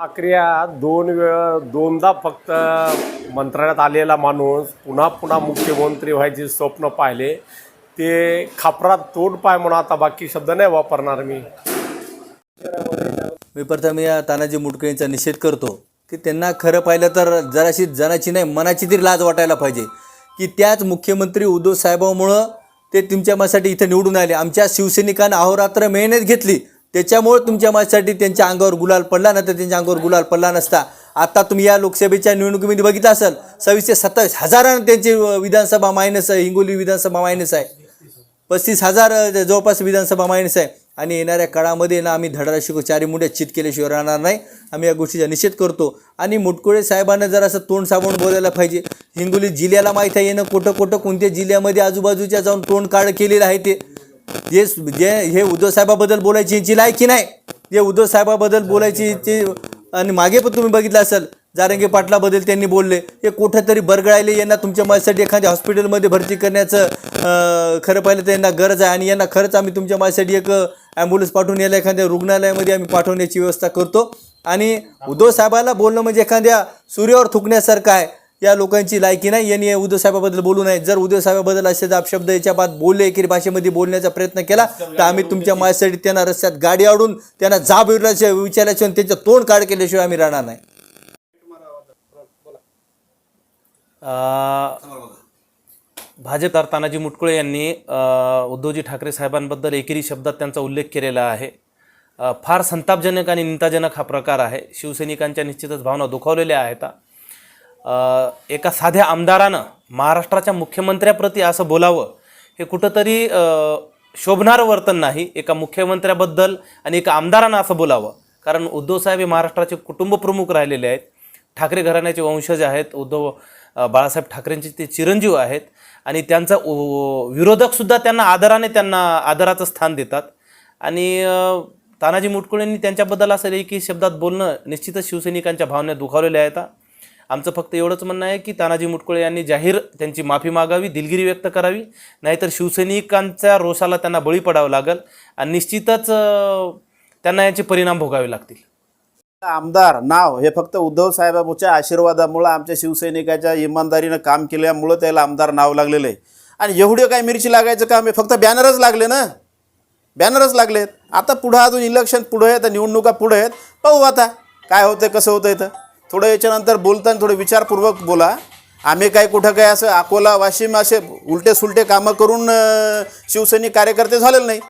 ठाकरे दोन वेळ दोनदा फक्त मंत्रालयात आलेला माणूस पुन्हा पुन्हा मुख्यमंत्री व्हायचे स्वप्न पाहिले. ते खापरात तोड पाय म्हणून आता बाकी शब्द नाही वापरणार मी. मी प्रथम या तानाजी मुटके यांचा निषेध करतो की त्यांना खरं पाहिलं तर जराशी जनाची नाही मनाची तरी लाज वाटायला पाहिजे. की त्याच मुख्यमंत्री उद्धव साहेबांमुळं ते तुमच्या मनासाठी इथं निवडून आले. आमच्या शिवसैनिकांना अहोरात्र मेहनत घेतली. त्याच्यामुळे तुमच्या माझ्यासाठी त्यांच्या अंगावर गुलाल पडला ना तर त्यांच्या अंगावर गुलाल पडला नसता. आता तुम्ही या लोकसभेच्या निवडणुकीमध्ये बघितलं असेल सव्वीस ते सत्तावीस हजारानं त्यांची विधानसभा मायनस आहे हिंगोली विधानसभा मायनस आहे. पस्तीस हजार जवळपास विधानसभा मायनस आहे. आणि येणाऱ्या काळामध्ये ना आम्ही धडारा शिकू चारी मुंड्या चित केल्याशिवाय राहणार नाही. आम्ही या गोष्टीचा निषेध करतो. आणि मुटकुळे साहेबांना जर असं तोंड साबून बोलायला पाहिजे. हिंगोली जिल्ह्याला माहीत आहे येणं कुठं कुठं कोणत्या जिल्ह्यामध्ये आजूबाजूच्या जाऊन तोंड काळ केलेलं आहे ते. जे जे हे उद्धव साहेबाबद्दल बोलायची यांची लायकी नाही. जे उद्धव साहेबाबद्दल बोलायची यांची आणि मागे पण तुम्ही बघितलं असेल जारंगे पाटलाबद्दल त्यांनी बोलले हे कुठंतरी बरगळायले यांना तुमच्या माझ्यासाठी एखाद्या हॉस्पिटलमध्ये भरती करण्याचं खरं पाहिलं तर यांना गरज आहे आणि यांना खरंच आम्ही तुमच्या माझ्यासाठी एक ॲम्ब्युलन्स पाठवून यायला एखाद्या रुग्णालयामध्ये आम्ही पाठवण्याची व्यवस्था करतो. आणि उद्धव साहेबाला बोलणं म्हणजे एखाद्या सूर्यावर थुकण्यासारखं आहे. या लोकांची लायकी नाही. यांनी उद्धव साहेबाबद्दल बोलू नये. जर उदय साहेबाबद्दल असे अपशब्द याच्या बाद बोलले एकेरी भाषेमध्ये बोलण्याचा प्रयत्न केला तर आम्ही तुमच्या माझ्यासाठी त्यांना रस्त्यात गाडी आडून त्यांना जाब विचारल्याशिवाय विचारल्याशिवाय त्यांचं तोंड काढ केल्याशिवाय आम्ही राहणार नाही. भाजप तर तानाजी मुटकुळे यांनी उद्धवजी ठाकरे साहेबांबद्दल एकेरी शब्दात त्यांचा उल्लेख केलेला आहे. फार संतापजनक आणि निंदाजनक हा प्रकार आहे. शिवसैनिकांच्या निश्चितच भावना दुखावलेल्या आहेत. एका साध्या आमदारानं महाराष्ट्राच्या मुख्यमंत्र्याप्रती असं बोलावं हे कुठंतरी शोभणारं वर्तन नाही. एका मुख्यमंत्र्याबद्दल आणि एका आमदारानं असं बोलावं. कारण उद्धवसाहेब हे महाराष्ट्राचे कुटुंबप्रमुख राहिलेले आहेत. ठाकरे घराण्याचे वंशज आहेत. उद्धव बाळासाहेब ठाकरेंचे ते चिरंजीव आहेत. आणि त्यांचा विरोधकसुद्धा त्यांना आदराने त्यांना आदराचं स्थान देतात. आणि तानाजी मुटकुळेंनी त्यांच्याबद्दल असं की शब्दात बोलणं निश्चितच शिवसैनिकांच्या भावना दुखावलेल्या आहेत आमचं फक्त एवढंच म्हणणं आहे की तानाजी मुटकुळे यांनी जाहीर त्यांची माफी मागावी दिलगिरी व्यक्त करावी. नाहीतर शिवसैनिकांच्या रोषाला त्यांना बळी पडावं लागेल आणि निश्चितच त्यांना याचे परिणाम भोगावे लागतील. आमदार नाव हे फक्त उद्धव साहेबांच्या आशीर्वादामुळं आमच्या शिवसैनिकाच्या इमानदारीनं काम केल्यामुळं त्याला आमदार नाव लागलेलं आहे. आणि एवढे काय मिरची लागायचं काम आहे? फक्त बॅनरच लागले ना? बॅनरच लागलेत. आता पुढं अजून इलेक्शन पुढं आहे तर निवडणुका पुढं आहेत. पाहू आता काय होतं कसं होतं इथं. थोडं याच्यानंतर बोलताना थोडं विचारपूर्वक बोला. आम्ही काय कुठं काय असं अकोला वाशिम असे उलटे सुलटे कामं करून शिवसैनिक कार्यकर्ते झालेले नाही.